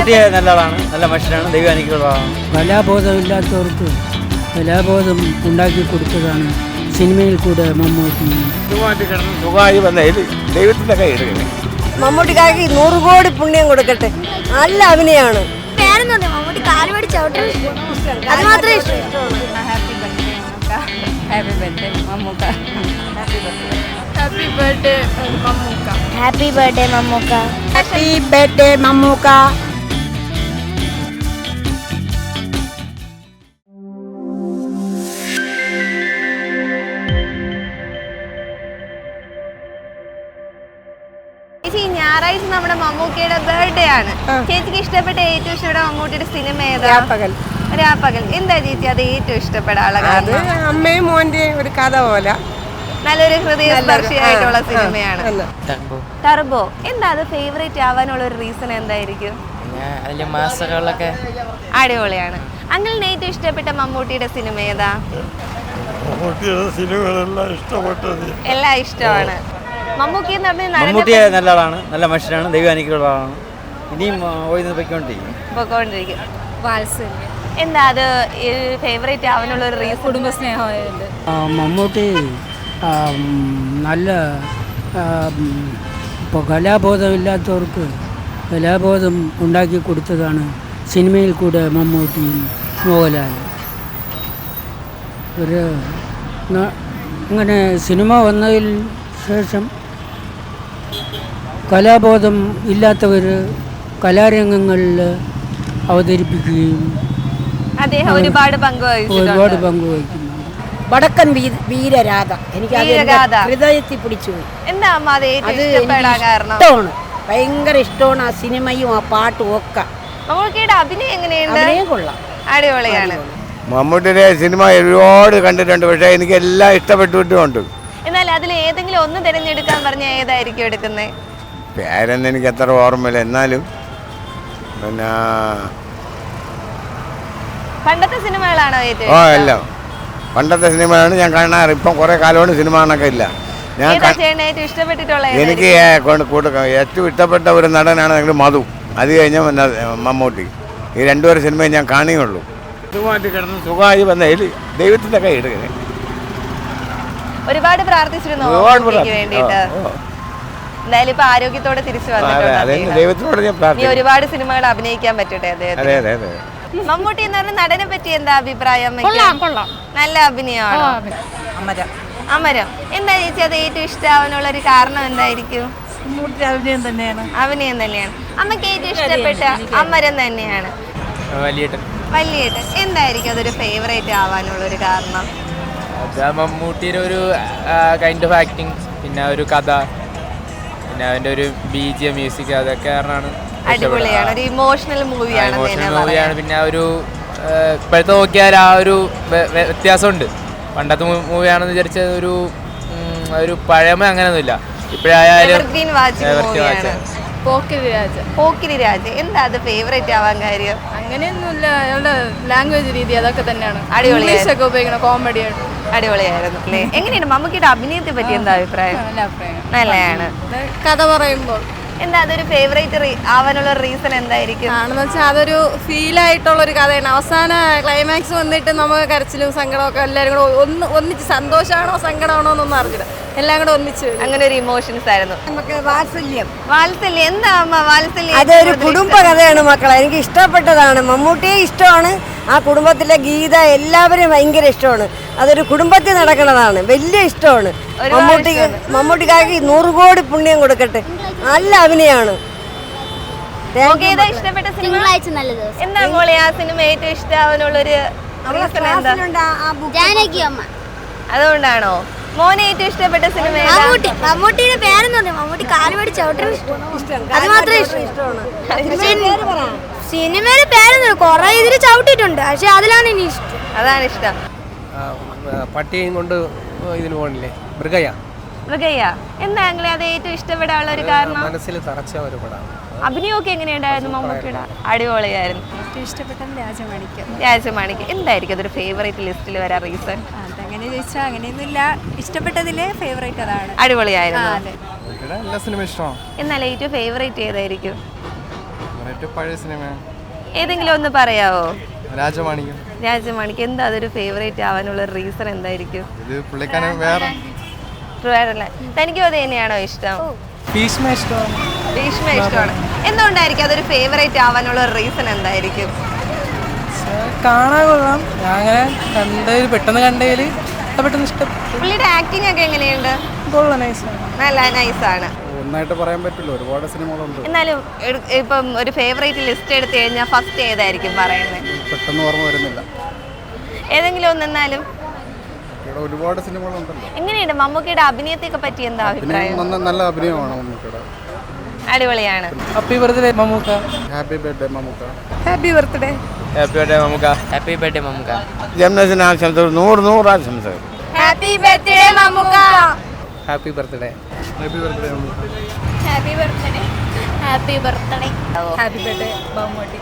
മമ്മൂട്ടി നല്ല ആളാണ് നല്ല മനുഷ്യനാണ്. ദൈവാനിക്കുള്ളതാണ് കലാബോധമില്ലാത്തവർക്ക് കലാബോധം ഉണ്ടാക്കി കൊടുത്തതാണ് സിനിമയിൽ കൂടെ മമ്മൂട്ടി. സുഖമായി വന്നതിൽ ദൈവത്തിന്റെ കൈ എടുക്കണേ മമ്മൂട്ടിക്കാർക്ക് നൂറ് കോടി പുണ്യം കൊടുക്കട്ടെ. നല്ല അഭിനയമാണ് പേരെന്ന് പറഞ്ഞു? മമ്മൂട്ടി കാൽ പിടിച്ച് ചവിട്ടി അത് മാത്രമേ happy birthday Mammukka. Happy birthday Mammukka. Happy birthday Mammukka. Happy birthday Mammukka. ഞായറാഴ്ച നമ്മുടെ മമ്മൂക്കയുടെ ബർത്ത്ഡേ ആണ്. ചേച്ചിക്ക് ഇഷ്ടപ്പെട്ട ഏറ്റവും ഇഷ്ടപ്പെട്ട മമ്മൂട്ടിയുടെ സിനിമ ഏതാ? രാപ്പകൽ. രാപ്പകൽ. എന്താ ചേച്ചി അത് ഏറ്റവും ഇഷ്ടപ്പെടാനുള്ള അത് അമ്മയും മോന്റെ ഒരു കഥ പോലെ. നല്ലൊരു ഹൃദയസ്പർശിയായിട്ടുള്ള സിനിമയാണ്. ടർബോ എന്താ അത് ഫേവറേറ്റ് ആവാനുള്ള ഒരു റീസൺ എന്തായിരിക്കും? അടിപൊളിയാണ്. അങ്കിളിന് ഏറ്റവും ഇഷ്ടപ്പെട്ട മമ്മൂട്ടിയുടെ സിനിമ ഏതാ? മമ്മൂട്ടിയുടെ സിനിമകളെല്ലാം ഇഷ്ടപ്പെട്ടത്. എല്ലാം ഇഷ്ടമാണ്. മമ്മൂക്കി എന്ന് പറഞ്ഞ മമ്മൂട്ടി നടനെ നല്ല ആളാണ് നല്ല മനുഷ്യനാണ് ദൈവാനിക്കുള്ള ആളാണ്. ഇനിയും ആ, പൊയ്ക്കൊണ്ടിരിക്കും. പൊക്കോണ്ടിരിക്കും വാത്സല്യം. എന്താ അത് ഫേവറേറ്റ് ആവാനുള്ള ഒരു റീസൺ ആ, മമ്മൂട്ടി ആ, നല്ല ആ, ഇപ്പോൾ കലാബോധമില്ലാത്തവർക്ക് കലാബോധം ഉണ്ടാക്കി കൊടുത്തതാണ് സിനിമയിൽ കൂടെ മമ്മൂട്ടിയും മോഹൻലാലും. ഒരു ന- ഇങ്ങനെ സിനിമ വന്നതിൽ ശേഷം കലാബോധം ഇല്ലാത്തവർ കലാരംഗങ്ങളിൽ അവതരിപ്പിക്കുകയും അദ്ദേഹം ഒരുപാട് പങ്കുവഹിക്കുന്നു വടക്കൻ വീരരാധ. എനിക്ക്. ഹൃദയത്തിൽ പിടിച്ചു പോയി. എന്താ അത് ഇഷ്ടമാണ്. ഭയങ്കര ഇഷ്ടമാണ് ആ സിനിമയും ആ പാട്ടും ഒക്കെ. അഭിനയം എങ്ങനെയുണ്ട്? അഭിനയം കൊള്ളാം. അടിപൊളിയാണ്. മമ്മൂട്ടിയുടെ സിനിമ ഒരുപാട് കണ്ടിട്ടുണ്ട്. പക്ഷേ എനിക്ക് എല്ലാം ഇഷ്ടപ്പെട്ടിട്ടുമുണ്ട് എന്നാൽ അതിൽ ഏതെങ്കിലും ഒന്ന് തിരഞ്ഞെടുക്കാൻ പറഞ്ഞാൽ ഏതായിരിക്കും എടുക്കുന്നത്? പേരൊന്നും എനിക്ക് അത്ര ഓർമ്മയില്ല. എന്നാലും പിന്നെ പണ്ടത്തെ സിനിമകളാണോ ഓ അല്ല എല്ലാം. പണ്ടത്തെ സിനിമയാണ് ഞാൻ കാണാറ്. ഇപ്പം കുറേ കാലമാണ് സിനിമ കാണൊക്കെ ഇല്ല. ഞാൻ എനിക്ക് കൂട്ട- ഏറ്റവും ഇഷ്ടപ്പെട്ട ഒരു നടനാണ് ഞങ്ങൾ മധു. അത് കഴിഞ്ഞാൽ പിന്നെ മമ്മൂട്ടി. ഈ രണ്ടുപേരും സിനിമയും ഞാൻ കാണുകയുള്ളൂ. സുഖമായിട്ട് കിടന്ന് സുഖമായി വന്നതിൽ ദൈവത്തിന്റെ കൈ എടുക്കണേ. ഒരുപാട് പ്രാർത്ഥിച്ചിരുന്നു എന്തായാലും ഇപ്പൊ ആരോഗ്യത്തോടെ തിരിച്ചു വന്നിട്ടുണ്ട് ഒരുപാട് സിനിമകൾ അഭിനയിക്കാൻ പറ്റട്ടെ അതെ അദ്ദേഹത്തിന്. അതെ അതെ മമ്മൂട്ടി എന്ന് പറഞ്ഞ നടനെ പറ്റി എന്താ അഭിപ്രായം? നല്ല അഭിനയമാണോ? അമരം. എന്താ ചേച്ചി അത് ഏറ്റവും ഇഷ്ടാവാനുള്ള ഒരു കാരണം എന്തായിരിക്കും? അഭിനയം തന്നെയാണ്. അഭിനയം തന്നെയാണ്. അമ്മയ്ക്ക് ഏറ്റവും ഇഷ്ടപ്പെട്ട അമരം തന്നെയാണ്. വലിയേട്ടൻ. എന്തായിരിക്കും അതൊരു ഫേവറേറ്റ് ആവാനുള്ള ഒരു കാരണം മമ്മൂട്ടിയുടെ ഒരു കൈൻഡ് ഓഫ് ആക്ടിങ് പിന്നെ ഒരു കഥ. പിന്നെ അവന്റെ ഒരു ബി ജി എം മ്യൂസിക് അതൊക്കെ കാരണമാണ് അടിപൊളിയാണ്. ഒരു ഇമോഷണൽ മൂവിയാണ് ഇമോഷണൽ മൂവിയാണ് പിന്നെ ആ ഒരു ഇപ്പോഴത്തെ നോക്കിയാൽ ആ ഒരു വ്യ- വ്യ- വ്യത്യാസമുണ്ട്. പണ്ടത്തെ മൂവിയാണെന്ന് വിചാരിച്ച ഒരു ഒരു പഴമ അങ്ങനെയൊന്നുമില്ല. ഇപ്പോഴായാലും ആണ്. രാജ പോക്കിരി രാജ് എന്താ അത് ഫേവറേറ്റ് ആവാൻ കാര്യം? അങ്ങനെയൊന്നുമില്ല. അയാളുടെ ലാംഗ്വേജ് രീതി അതൊക്കെ തന്നെയാണ്. അടിപൊളിയായിരുന്നു. ഇംഗ്ലീഷ് ഒക്കെ ഉപയോഗിക്കണം കോമഡി ആയിട്ട്. അടിപൊളിയായിരുന്നു അല്ലേ? എങ്ങനെയാണ് മമ്മൂക്കിയുടെ അഭിനയത്തെ പറ്റി എന്താ അഭിപ്രായം? നല്ല അഭിപ്രായം. നല്ലതാണ്. കഥ പറയുമ്പോൾ എന്താ അതൊരു ഫേവറേറ്റ് ആവാനുള്ള റീസൺ എന്തായിരിക്കും? ആണെന്ന് വെച്ചാൽ അതൊരു ഫീൽ ആയിട്ടുള്ള ഒരു കഥയാണ്. അവസാന ക്ലൈമാക്സ് വന്നിട്ട് നമുക്ക് കരച്ചിലും സങ്കടമൊക്കെ എല്ലാവരും കൂടെ ഒന്ന് ഒന്നിച്ച് സന്തോഷമാണോ സങ്കടമാണോ എന്നൊന്നും അറിഞ്ഞില്ല. എല്ലാം കൂടെ ഒന്നിച്ച് അങ്ങനെ ഒരു ഇമോഷൻസ് ആയിരുന്നു. നമുക്ക് വാത്സല്യം. വാത്സല്യം. എന്താ അമ്മ വാത്സല്യം? അതൊരു കുടുംബ കഥയാണ് മക്കളെ. എനിക്ക് ഇഷ്ടപ്പെട്ടതാണ്. മമ്മൂട്ടിയെ ഇഷ്ടമാണ്. ആ കുടുംബത്തിലെ ഗീത എല്ലാവരും ഭയങ്കര ഇഷ്ടമാണ്. അതൊരു കുടുംബത്തിൽ നടക്കുന്നതാണ്. വലിയ ഇഷ്ടമാണ്. മമ്മൂട്ടി മമ്മൂട്ടിക്കാർക്ക് നൂറ് കോടി പുണ്യം കൊടുക്കട്ടെ. നല്ല അഭിനയമാണ് ഏതാ ഇഷ്ടപ്പെട്ട സിനിമ? എന്താ മോളെ ആ സിനിമ ഏറ്റവും ഇഷ്ടമാവാനുള്ളൊരു അതുകൊണ്ടാണോ? മോനെ ഏറ്റവും ഇഷ്ടപ്പെട്ട സിനിമ മമ്മൂട്ടിയുടെ പേരെന്ന് പറഞ്ഞു മമ്മൂട്ടി കാൽ പിടിച്ച് സിനിമയുടെ അത് മാത്രമേ ഇഷ്ടമാണ്. സിനിമയിലെ പേരെന്ന് കൊറേ ഇതിൽ ചവിട്ടിട്ടുണ്ട് പക്ഷെ അതിലാണ് ഇനി ഇഷ്ടം. അതാണ് ഇഷ്ടം. പട്ടിയും കൊണ്ട് ഇതിന് പോകണില്ലേ? മൃഗയ മൃഗയ എന്താ അങ്ങളെ അത് ഏറ്റവും ഇഷ്ടപ്പെടാനുള്ള ഒരു കാരണം? മനസ്സിൽ തറച്ച ഒരു പടമാണ്. അഭിനയമൊക്കെ എങ്ങനെയുണ്ടായിരുന്നു മമ്മൂട്ടിയുടെ? അടിപൊളിയായിരുന്നു. ഏറ്റവും ഇഷ്ടപ്പെട്ടത് രാജമാണിക്യം രാജമാണിക്ക് എന്തായിരിക്കും അതൊരു ഫേവറേറ്റ് ലിസ്റ്റിൽ വരാൻ റീസൺ അതങ്ങനെ ചോദിച്ചാൽ അങ്ങനെയൊന്നുമില്ല. ഇഷ്ടപ്പെട്ടതിലെ ഫേവറേറ്റ് അതാണ്. അടിപൊളിയായിരുന്നു. എല്ലാ സിനിമ ഇഷ്ടമാണ്? എന്നാൽ ഏറ്റവും ഫേവറേറ്റ് ഏതായിരിക്കും? പഴയ സിനിമ ഏതെങ്കിലും ഒന്ന് പറയാവോ? രാജമാണിക്യം. രാജമാണിക്ക് എന്താ അതൊരു ഫേവറേറ്റ് ആവാനുള്ള റീസൺ എന്തായിരിക്കും? ഇത് പുള്ളിക്കാരൻ വേറെ. ട്രിവാൻഡ്രല്ലേ തനിക്കും അത് തന്നെയാണോ ഇഷ്ടം? ഭീഷ്മ ഇഷ്ടമാണ്. ഭീഷ്മ ഇഷ്ടമാണ്. എന്തുകൊണ്ടായിരിക്കും അതൊരു ഫേവറേറ്റ് ആവാനുള്ള റീസൺ എന്തായിരിക്കും? കാണാൻ കൊള്ളാം. ഞാൻ അങ്ങനെ കണ്ടതിൽ പെട്ടെന്ന് കണ്ടതിൽ പെട്ടെന്ന് ഇഷ്ടം? പുള്ളിയുടെ ആക്ടിംഗ് ഒക്കെ എങ്ങനെയുണ്ട്? കൊള്ളാം നൈസാണ് നല്ല നൈസാണ് ഒന്നായിട്ട് പറയാൻ പറ്റില്ല ഒരുപാട് സിനിമകളുണ്ട്. എന്നാലും എടു- ഇപ്പം ഒരു ഫേവറേറ്റ് ലിസ്റ്റ് എടുത്തു കഴിഞ്ഞാൽ ഫസ്റ്റ് ഏതായിരിക്കും പറയുന്നത്? പെട്ടെന്ന് ഓർമ്മ വരുന്നില്ല. ഏതെങ്കിലും ഒന്ന് എന്നാലും. ഇവിടെ ഒരുപാട് സിനിമകളുണ്ടല്ലോ. എങ്ങനെയുണ്ട്? മമ്മൂക്കിയുടെ അഭിനയത്തെ പറ്റി എന്താ അഭിപ്രായം? നല്ല അഭിനയമാണ് മമ്മൂക്കയുടെ. അടിപൊളിയാണ്. Happy birthday Mammukka. Happy birthday Mammukka. Happy birthday happy birthday Mammukka happy birthday Mammukka ജന്മദിന ആശംസകൾ നൂറ് നൂറ് ആശംസകൾ. Happy birthday Mammukka happy birthday happy birthday Mammukka happy birthday happy birthday happy birthday Mammootty